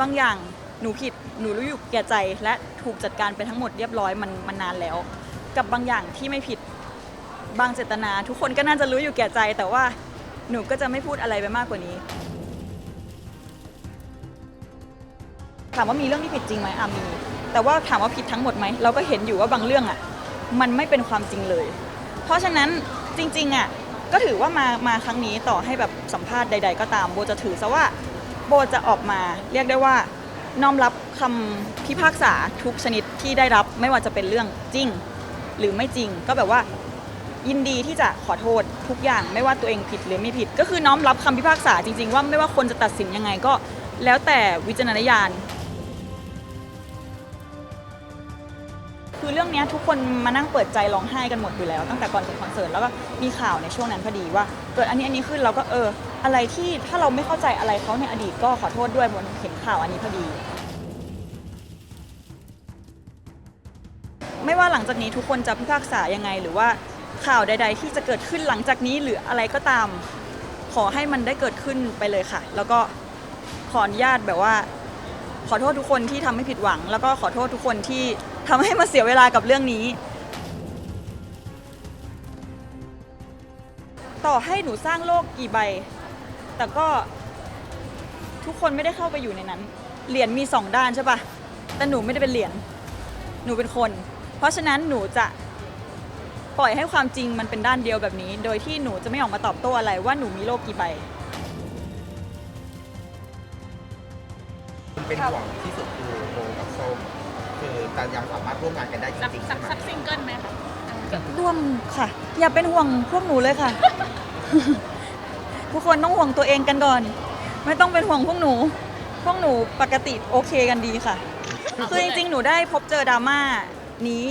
บางอย่างหนูผิดหนูรู้อยู่แก่ใจ และถูกจัดการไปทั้งหมดเรียบร้อยมันมันนานแล้ว กับบางอย่างที่ไม่ผิดบางเจตนา ทุกคนก็น่าจะรู้อยู่แก่ใจ แต่ว่าหนูก็จะไม่พูดอะไรไปมากกว่านี้ถามว่ามีเรื่องที่ผิดจริงไหมอามีแต่ว่าถามว่าผิดทั้งหมดไหมเราก็เห็นอยู่ว่าบางเรื่องอะมันไม่เป็นความจริงเลย เพราะฉะนั้นจริงๆอะก็ถือว่ามามาครั้งนี้ต่อให้แบบสัมภาษณ์ใด ๆ ก็ตามโบจะถือซะว่า โบจะออกมาเรียกได้ว่าน้อมรับคำพิพากษาทุกชนิดที่ได้รับไม่ว่าจะเป็นเรื่องจริง หรือไม่จริง ก็แบบว่ายินดีที่จะขอโทษทุกอย่างไม่ว่าตัวเองผิดหรือไม่ผิด ก็คือน้อมรับคำพิพากษาจริง ๆ ว่าไม่ว่าคนจะตัดสินยังไงก็ แล้วแต่วิจารณญาณ คือเรื่องนี้ทุกคนมานั่งเปิดใจร้องไห้กันหมดอยู่แล้ว ตั้งแต่ก่อนจบคอนเสิร์ตแล้วก็มีข่าวในช่วงนั้นพอดีว่าเกิดอันนี้อันนี้ขึ้นเราก็เออ อะไรที่ถ้าเราไม่เข้าใจอะไรเขาในอดีตก็ขอโทษด้วยบนเห็นข่าวอันนี้พอดี ไม่ว่าหลังจากนี้ทุกคนจะพิพากษายังไง หรือว่าข่าวใด ๆ ที่จะเกิดขึ้นหลังจากนี้หรืออะไรก็ตาม ขอให้มันได้เกิดขึ้นไปเลยค่ะ แล้วก็ขออนุญาตแบบว่า ขอโทษทุกคนที่ทำให้ผิดหวัง แล้วก็ขอโทษทุกคนที่ทำให้มาเสียเวลากับเรื่องนี้ ต่อให้หนูสร้างโลกกี่ใบ แต่ก็ทุกคนไม่ได้เข้าไปอยู่ในนั้น เหรียญมีสองด้านใช่ปะแต่หนูไม่ได้เป็นเหรียญหนูเป็นคน เพราะฉะนั้นหนูจะปล่อยให้ความจริงมันเป็นด้านเดียวแบบนี้ โดยที่หนูจะไม่ออกมาตอบโต้อะไรว่าหนูมีโลกกี่ใบ เป็นห่วงที่สุดคือ คือจะยังสามารถร่วมงานกันได้จสักริงๆสัใช่กไหมสักซิงเกิลไหมคะร่วมค่ะ อย่าเป็นห่วงพวกหนูเลยค่ะ ทุกคนต้องห่วงตัวเองกันก่อน ไม่ต้องเป็นห่วงพวกหนู พวกหนูปกติโอเคกันดีค่ะ คือจริงๆ หนูได้พบเจอดราม่านี้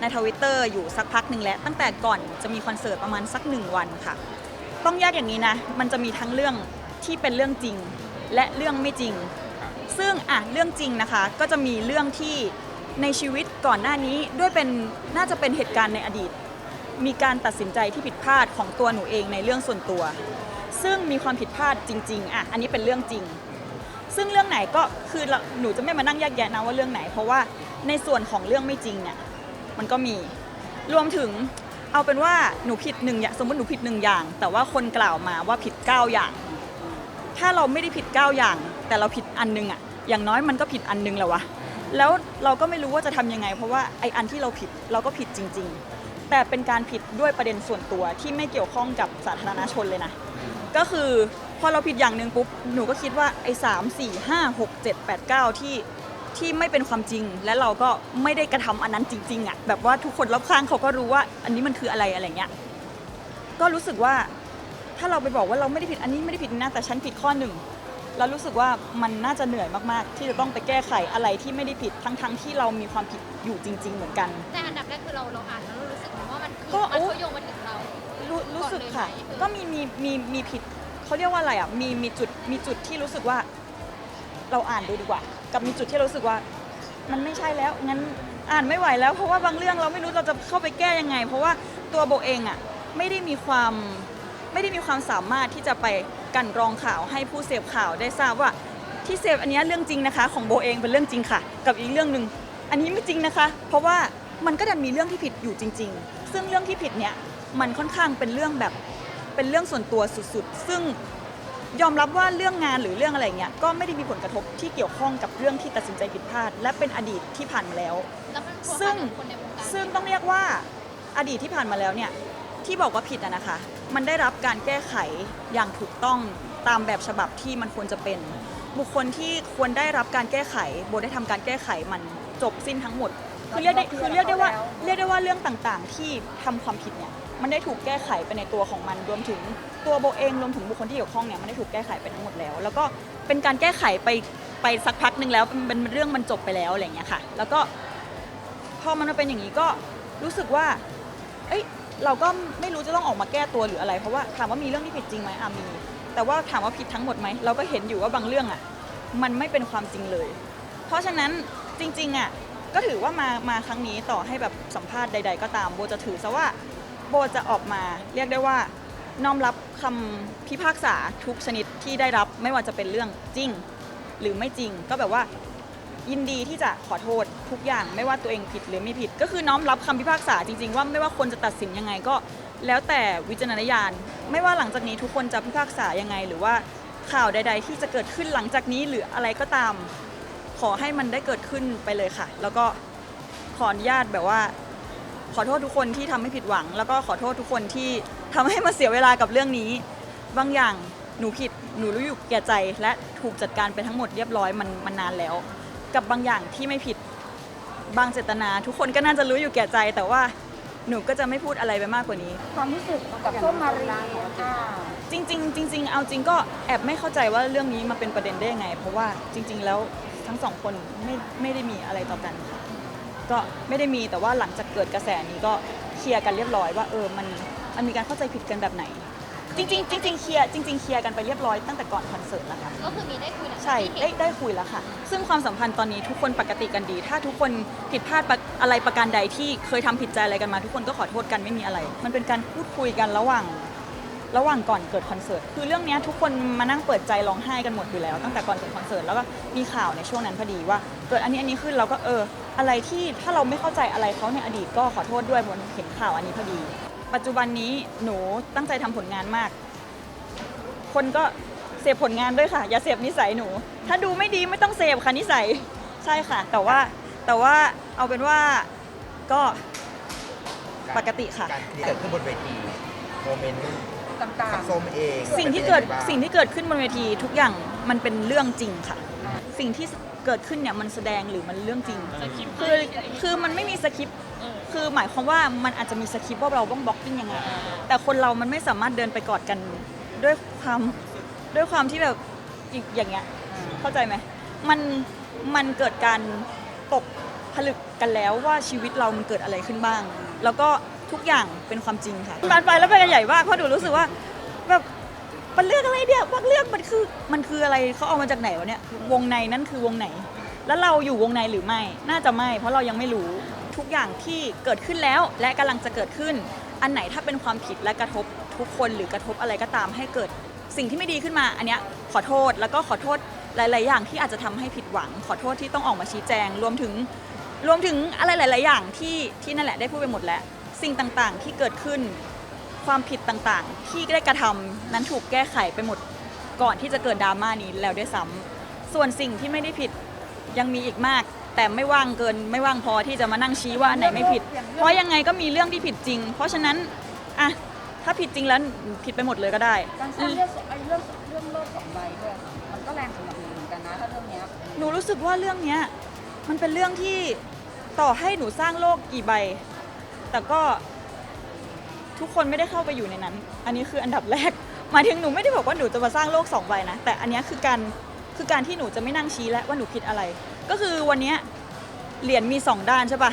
ในทวิตเตอร์อยู่สักพักหนึ่งแล้ว ตั้งแต่ก่อนจะมีคอนเสิร์ตประมาณสักหนึ่งวันค่ะ ต้องแยกอย่างนี้นะ มันจะมีทั้งเรื่องที่เป็นเรื่องจริง และเรื่องไม่จริง ซึ่งอะเรื่องจริงนะคะ ก็จะมีเรื่องที่ ในชีวิตก่อนหน้านี้ด้วยเป็นน่าจะเป็นเหตุการณ์ในอดีต มีการตัดสินใจที่ผิดพลาดของตัวหนูเองในเรื่องส่วนตัว ซึ่งมีความผิดพลาดจริงๆอะอันนี้เป็นเรื่องจริง ซึ่งเรื่องไหนก็คือหนูจะไม่มานั่งแยกแยะนะว่าเรื่องไหน เพราะว่าในส่วนของเรื่องไม่จริงเนี่ยมันก็มีรวมถึงเอาเป็นว่าหนูผิดหนึ่งอย่างสมมติหนูผิดหนึ่งอย่าง แต่ว่าคนกล่าวมาว่าผิดเก้าอย่าง ถ้าเราไม่ได้ผิดเก้าอย่าง แต่เราผิดอันหนึงอะอย่างน้อยมันก็ผิดอันหนึงแล้ววะ แล้วเราก็ไม่รู้ว่าจะทำยังไง เพราะว่าไออันที่เราผิดเราก็ผิดจริง ๆ แต่เป็นการผิดด้วยประเด็นส่วนตัวที่ไม่เกี่ยวข้องกับสาธารณชนเลยนะ ก็คือพอเราผิดอย่างหนึ่งปุ๊บหนูก็คิดว่าไอ้สามสี่ห้าหกเจ็ดแปดเก้าที่ที่ไม่เป็นความจริง และเราก็ไม่ได้กระทำอันนั้นจริงๆอะ่ะแบบว่าทุกคนรอบข้างเขาก็รู้ว่าอันนี้มันคืออะไรอะไรเงี้ยก็รู้สึกว่าถ้าเราไปบอกว่าเราไม่ได้ผิดอันนี้ไม่ได้ผิดนะแต่ฉันผิดข้อหนึ่ง แล้วรู้สึกว่ามันน่าจะเหนื่อยมากๆ ที่จะต้องไปแก้ไขอะไรที่ไม่ได้ผิดทั้งๆที่เรามีความผิดอยู่จริง ๆ เหมือนกัน แต่อันดับแรกคือเราเราอ่านแล้วเรารู้สึกไหมว่ามันคือก็มันโอ้ก็โยงมาถึงเรา รู้รู้สึกค่ะ ก่อนเลยไหมก็มีมีมีมีผิดเขาเรียกว่าอะไรอะมีมีจุดมีจุดที่รู้สึกว่า เราอ่านดูดีกว่า กับมีจุดที่รู้สึกว่า มันไม่ใช่แล้วงั้นอ่านไม่ไหวแล้ว เพราะว่าบางเรื่องเราไม่รู้เราจะเข้าไปแก้ยังไง เพราะว่าตัวโบเองอะไม่ได้มีความ ไม่ได้มีความสามารถที่จะไปกลันกรองข่าวให้ผู้เสพข่าวได้ทราบว่าที่เสพอันเนี้ยเรื่องจริงนะคะ ของโบเองเป็นเรื่องจริงค่ะ กับอีกเรื่องหนึ่งอันนี้ไม่จริงนะคะ เพราะว่ามันก็จะมีเรื่องที่ผิดอยู่จริง ๆ ซึ่งเรื่องที่ผิดเนี่ยมันค่อนข้างเป็นเรื่องแบบเป็นเรื่องส่วนตัวสุดๆ ซึ่งยอมรับว่าเรื่องงานหรือเรื่องอะไรเงี้ยก็ไม่ได้มีผลกระทบที่เกี่ยวข้องกับเรื่องที่ตัดสินใจผิดพลาด และเป็นอดีตที่ผ่านมาแล้วแล้วมันควรซึ่งกับคนในวงการซึ่งต้องเรียกว่าอดีตที่ผ่านมาแล้วเนี่ยที่บอกว่าผิดอะนะคะ มันได้รับการแก้ไขอย่างถูกต้องตามแบบฉบับที่มันควรจะเป็น บุคคลที่ควรได้รับการแก้ไขโบได้ทำการแก้ไขมันจบสิ้นทั้งหมดคือเรียกได้คือเรียกได้ว่าเรียกได้ว่าเรื่องต่างๆ ที่ทำความผิดเนี่ยมันได้ถูกแก้ไขไปในตัวของมันรวมถึงตัวโบเองรวมถึงบุคคลที่เกี่ยวข้องเนี่ยมันได้ถูกแก้ไขไปทั้งหมดแล้ว แล้วก็เป็นการแก้ไขไปไปสักพักหนึ่งแล้วเป็นเรื่องมันจบไปแล้วอะไรอย่างเงี้ยค่ะ แล้วก็พอมันมาเป็นอย่างนี้ก็รู้สึกว่า เอ้ย เราก็ไม่รู้จะต้องออกมาแก้ตัวหรืออะไร เพราะว่าถามว่ามีเรื่องที่ผิดจริงไหมอามี แต่ว่าถามว่าผิดทั้งหมดไหมเราก็เห็นอยู่ว่าบางเรื่องอะมันไม่เป็นความจริงเลย เพราะฉะนั้นจริงๆอะก็ถือว่ามามาครั้งนี้ต่อให้แบบสัมภาษณ์ใด ๆ ก็ตามโบจะถือซะว่าโบจะออกมาเรียกได้ว่าน้อมรับคำพิพากษาทุกชนิดที่ได้รับไม่ว่าจะเป็นเรื่องจริง หรือไม่จริง ก็แบบว่า ยินดีที่จะขอโทษทุกอย่างไม่ว่าตัวเองผิดหรือไม่ผิด ก็คือน้อมรับคำพิพากษาจริง ๆ ว่าไม่ว่าคนจะตัดสินยังไงก็ แล้วแต่วิจารณญาณ ไม่ว่าหลังจากนี้ทุกคนจะพิพากษายังไง หรือว่าข่าวใด ๆ ที่จะเกิดขึ้นหลังจากนี้หรืออะไรก็ตาม ขอให้มันได้เกิดขึ้นไปเลยค่ะ แล้วก็ขออนุญาตแบบว่า ขอโทษทุกคนที่ทำให้ผิดหวัง แล้วก็ขอโทษทุกคนที่ทำให้มาเสียเวลากับเรื่องนี้ บางอย่างหนูผิดหนูรู้อยู่แก่ใจและถูกจัดการไปทั้งหมดเรียบร้อยมันมันนานแล้ว กับบางอย่างที่ไม่ผิดบางเจตนา ทุกคนก็น่าจะรู้อยู่แก่ใจ แต่ว่าหนูก็จะไม่พูดอะไรไปมากกว่านี้ ความรู้สึกกับส้มมารีอ่าจริง ๆ จริง ๆ เอาจริงก็แอบไม่เข้าใจว่าเรื่องนี้มาเป็นประเด็นได้ยังไง เพราะว่าจริง ๆ แล้วทั้งสองคนไม่ไม่ได้มีอะไรต่อกันค่ะก็ไม่ได้มีแต่ว่าหลังจากเกิดกระแสนี้ก็เคลียร์กันเรียบร้อยว่าเออมันมันมีการเข้าใจผิดกันแบบไหน จริงๆจริงๆเคลียร์จริงๆเคลียร์กันไปเรียบร้อยตั้งแต่ก่อนคอนเสิร์ตแล้วค่ะ ก็คือมีได้คุยหลังจากใช่ที่ได้เห็นได้คุยแล้วค่ะ ซึ่งความสัมพันธ์ตอนนี้ทุกคนปกติกันดี ถ้าทุกคนผิดพลาดประอะไรประการใดที่เคยทำผิดใจอะไรกันมา ทุกคนก็ขอโทษกันไม่มีอะไร มันเป็นการพูดคุยกันระหว่างระหว่างก่อนเกิดคอนเสิร์ตคือเรื่องเนี้ยทุกคนมานั่งเปิดใจร้องไห้กันหมดอยู่แล้ว ตั้งแต่ก่อนเกิดคอนเสิร์ตแล้วก็มีข่าวในช่วงนั้นพอดีว่าเกิดอันนี้อันนี้ขึ้นเราก็เอออะไรที่ถ้าเราไม่เข้าใจอะไรเขาในอดีตก็ขอโทษด้วยบนเห็นข่าวอันนี้พอดี ปัจจุบันนี้หนูตั้งใจทำผลงานมาก คนก็เสพผลงานด้วยค่ะ อย่าเสพนิสัยหนู ถ้าดูไม่ดีไม่ต้องเสพค่ะนิสัยใช่ค่ะ แต่ว่าแต่ว่าเอาเป็นว่าก็ปกติค่ะการที่เกิดขึ้นบนเวทีโมเมนต์ต่างกับส้มเองสิ่งที่เกิดป็นยังไงบ้างสิ่งที่เกิดขึ้นบนเวทีทุกอย่างมันเป็นเรื่องจริงค่ะ สิ่งที่เกิดขึ้นเนี่ยมันแสดงหรือมันเรื่องจริงคือคือมันไม่มีสคริปต์ คือหมายความว่ามันอาจจะมีสคริปต์ว่าเราต้องบล็อกกิ้งยังไง แต่คนเรามันไม่สามารถเดินไปกอดกันด้วยความด้วยความที่แบบอีกอย่างเงี้ย เข้าใจไหม มันมันเกิดการตกผลึกกันแล้วว่าชีวิตเรามันเกิดอะไรขึ้นบ้าง แล้วก็ทุกอย่างเป็นความจริงค่ะบานไปแล้วไปกันใหญ่มากเพราะหนูรู้สึกว่าแบบมันเรื่องอะไรเนี่ยบาเรื่องมันคือมันคืออะไรเขาเอามาจากไหนวะเนี่ยวงในนั่นคือวงไหน แล้วเราอยู่วงในหรือไม่ น่าจะไม่ เพราะเรายังไม่รู้ ทุกอย่างที่เกิดขึ้นแล้วและกำลังจะเกิดขึ้น อันไหนถ้าเป็นความผิดและกระทบทุกคนหรือกระทบอะไรก็ตามให้เกิดสิ่งที่ไม่ดีขึ้นมา อันเนี้ยขอโทษแล้วก็ขอโทษหลาย ๆ อย่างที่อาจจะทำให้ผิดหวัง ขอโทษที่ต้องออกมาชี้แจง รวมถึงรวมถึงอะไรหลาย ๆ อย่างที่ที่นั่นแหละได้พูดไปหมดแล้ว สิ่งต่าง ๆ ที่เกิดขึ้น ความผิดต่าง ๆ ที่ได้กระทำนั้นถูกแก้ไขไปหมดก่อนที่จะเกิดดราม่านี้แล้วด้วยซ้ำส่วนสิ่งที่ไม่ได้ผิดยังมีอีกมาก แต่ไม่ว่างเกินไม่ว่างพอที่จะมานั่งชี้ว่าอันไหนไม่ผิด เพราะยังไงก็มีเรื่องที่ผิดจริง เพราะฉะนั้นอะถ้าผิดจริงแล้วผิดไปหมดเลยก็ได้ๆการสร้างเรื่องไอ้เรื่องเรื่องโลกสองใบด้วยค่ะมันก็แรงสำหรับหนูเหมือนกันนะถ้าเรื่องเนี้ยหนูรู้สึกว่าเรื่องเนี้ยมันเป็นเรื่องที่ต่อให้หนูสร้างโลกกี่ใบ แต่ก็ทุกคนไม่ได้เข้าไปอยู่ในนั้น อันนี้คืออันดับแรกหมายถึงหนูไม่ได้บอกว่าหนูจะมาสร้างโลกสองใบนะแต่อันเนี้ยคือการคือการที่หนูจะไม่นั่งชี้แล้วว่าหนูผิดอะไร ก็คือวันเนี้ยเหรียญมีสองด้านใช่ปะ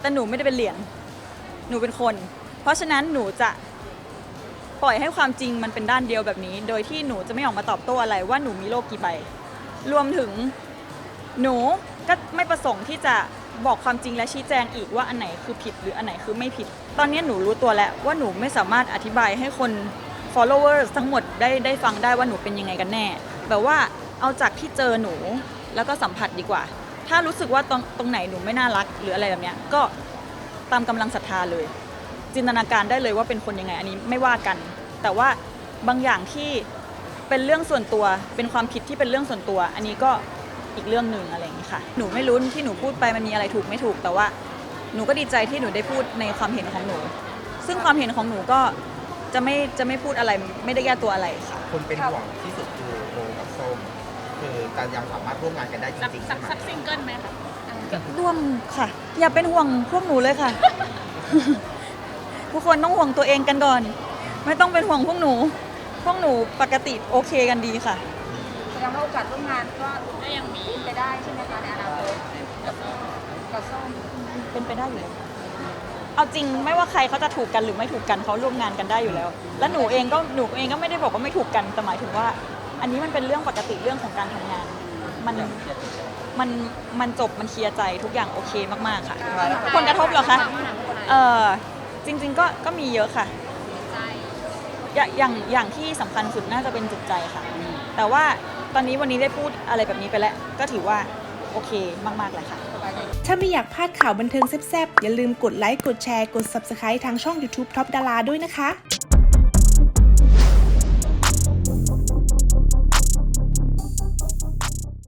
แต่หนูไม่ได้เป็นเหรียญหนูเป็นคน เพราะฉะนั้นหนูจะปล่อยให้ความจริงมันเป็นด้านเดียวแบบนี้ โดยที่หนูจะไม่ออกมาตอบโต้อะไรว่าหนูมีโลกกี่ใบ รวมถึงหนูก็ไม่ประสงค์ที่จะบอกความจริงและชี้แจงอีกว่าอันไหนคือผิดหรืออันไหนคือไม่ผิด ตอนนี้หนูรู้ตัวแล้วว่าหนูไม่สามารถอธิบายให้คน followers ทั้งหมดได้ได้ฟังได้ว่าหนูเป็นยังไงกันแน่ แบบว่าเอาจากที่เจอหนู แล้วก็สัมผัสดีกว่า ถ้ารู้สึกว่าตรงตรงไหนหนูไม่น่ารักหรืออะไรแบบเนี้ยก็ตามกำลังศรัทธาเลย จินตนาการได้เลยว่าเป็นคนยังไง อันนี้ไม่ว่ากัน แต่ว่าบางอย่างที่เป็นเรื่องส่วนตัว เป็นความผิดที่เป็นเรื่องส่วนตัว อันนี้ก็อีกเรื่องหนึ่งอะไรอย่างนี้ค่ะ หนูไม่รู้ที่หนูพูดไปมันมีอะไรถูกไม่ถูก แต่ว่าหนูก็ดีใจที่หนูได้พูดในความเห็นของหนู ซึ่งความเห็นของหนูก็จะไม่จะไม่พูดอะไรไม่ได้แก้ตัวอะไรค่ะ คนเป็นห่วงที่สุด คือการยังสามารถร่วมงานกันได้จริงๆใช่ไหมสักซิงเกิลไหมคะร่วมค่ะ อย่าเป็นห่วงพวกหนูเลยค่ะ ทุกคนต้องห่วงตัวเองกันก่อน ไม่ต้องเป็นห่วงพวกหนู พวกหนูปกติโอเคกันดีค่ะ แสดงว่าโอกาสร่วมงานก็ก็ยังมี เป็นไปได้ใช่ไหมคะในอนาคตกับส้มเป็นไปได้อยู่แล้วเอาจริงไม่ว่าใครเขาจะถูกกันหรือไม่ถูกกันเขาร่วมงานกันได้อยู่แล้ว และหนูเองก็หนูเองก็ไม่ได้บอกว่าไม่ถูกกันแต่หมายถึงว่า อันนี้มันเป็นเรื่องปกติเรื่องของการทำงาน มันมันมันจบมันเคลียร์ใจทุกอย่างโอเคมากๆค่ะผลกระทบเหรอคะเออจริง ๆ ก็ก็มีเยอะค่ะใจอย่าอย่างอย่างที่สำคัญสุดน่าจะเป็นจิตใจค่ะ แต่ว่าตอนนี้วันนี้ได้พูดอะไรแบบนี้ไปแล้ว ก็ถือว่าโอเคมากๆเลยค่ะ ถ้าไม่อยากพลาดข่าวบันเทิงแซ่บๆ อย่าลืมกดไลค์ กดแชร์ กด Subscribe ทางช่อง YouTube Top ดาราด้วยนะคะ